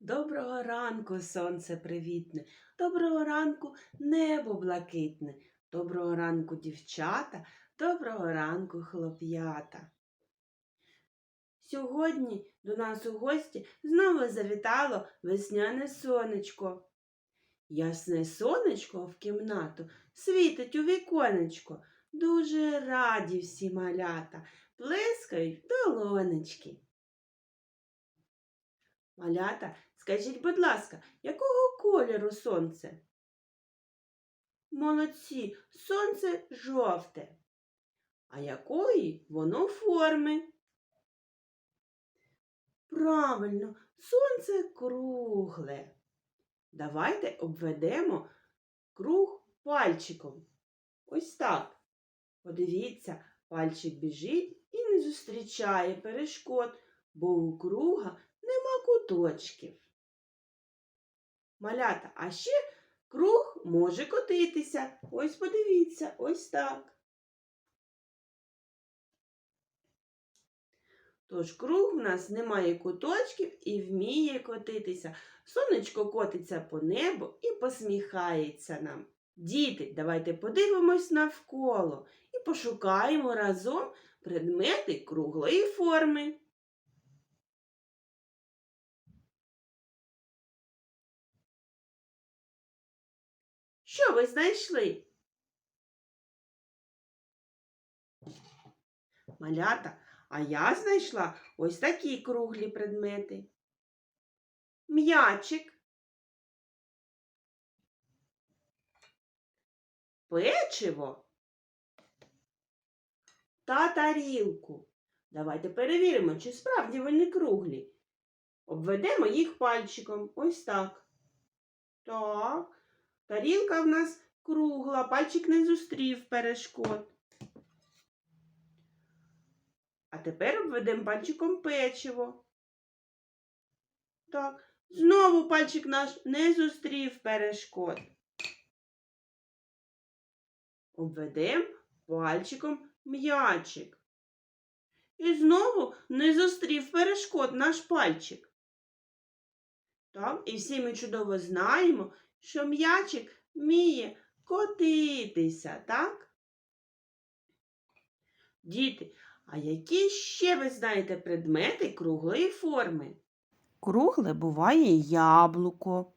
Доброго ранку, сонце привітне, доброго ранку, небо блакитне, доброго ранку, дівчата, доброго ранку, хлоп'ята. Сьогодні до нас у гості знову завітало весняне сонечко. Ясне сонечко в кімнату світить у віконечко. Дуже раді всі малята, плескають долонечки. Малята, скажіть, будь ласка, якого кольору сонце? Молодці, сонце жовте. А якої воно форми? Правильно, сонце кругле. Давайте обведемо круг пальчиком. Ось так. Подивіться, пальчик біжить і не зустрічає перешкод, бо у круга нема куточків. Малята, а ще круг може котитися. Ось подивіться, ось так. Тож круг в нас не має куточків і вміє котитися. Сонечко котиться по небу і посміхається нам. Діти, давайте подивимось навколо і пошукаємо разом предмети круглої форми. Що ви знайшли? Малята, а я знайшла ось такі круглі предмети. М'ячик, печиво та тарілку. Давайте перевіримо, чи справді вони круглі. Обведемо їх пальчиком. Ось так. Так. Тарілка в нас кругла, пальчик не зустрів перешкод. А тепер обведемо пальчиком печиво. Так, знову пальчик наш не зустрів перешкод. Обведемо пальчиком м'ячик. І знову не зустрів перешкод наш пальчик. Так, і всі ми чудово знаємо, що м'ячик вміє котитися, так? Діти, а які ще ви знаєте предмети круглої форми? Кругле буває яблуко.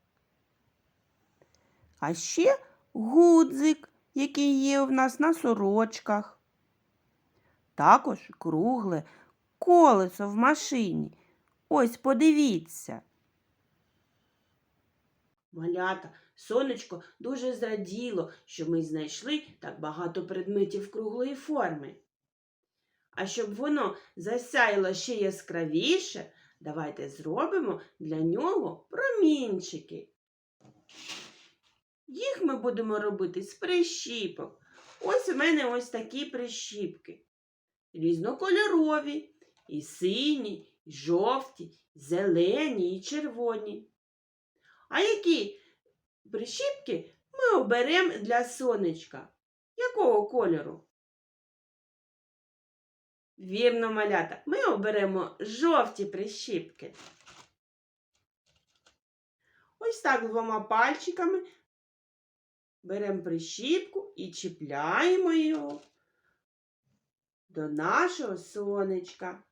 А ще гудзик, який є в нас на сорочках. Також кругле колесо в машині. Ось подивіться. Малята, сонечко дуже зраділо, що ми знайшли так багато предметів круглої форми. А щоб воно засяяло ще яскравіше, давайте зробимо для нього промінчики. Їх ми будемо робити з прищіпок. Ось у мене ось такі прищіпки. Різнокольорові, і сині, і жовті, і зелені, і червоні. А які прищіпки ми оберемо для сонечка? Якого кольору? Вірно, малята, ми оберемо жовті прищіпки. Ось так двома пальчиками беремо прищіпку і чіпляємо його до нашого сонечка.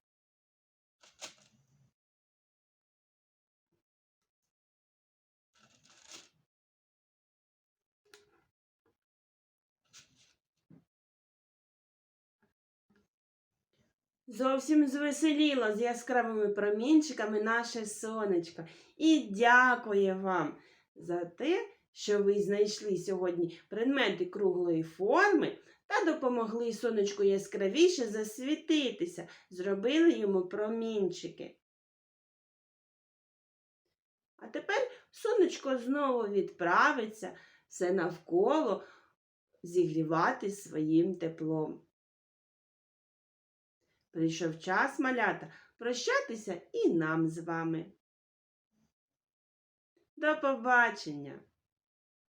Зовсім звеселіло з яскравими промінчиками наше сонечко. І дякую вам за те, що ви знайшли сьогодні предмети круглої форми та допомогли сонечку яскравіше засвітитися, зробили йому промінчики. А тепер сонечко знову відправиться все навколо зігрівати своїм теплом. Прийшов час малята прощатися і нам з вами. До побачення!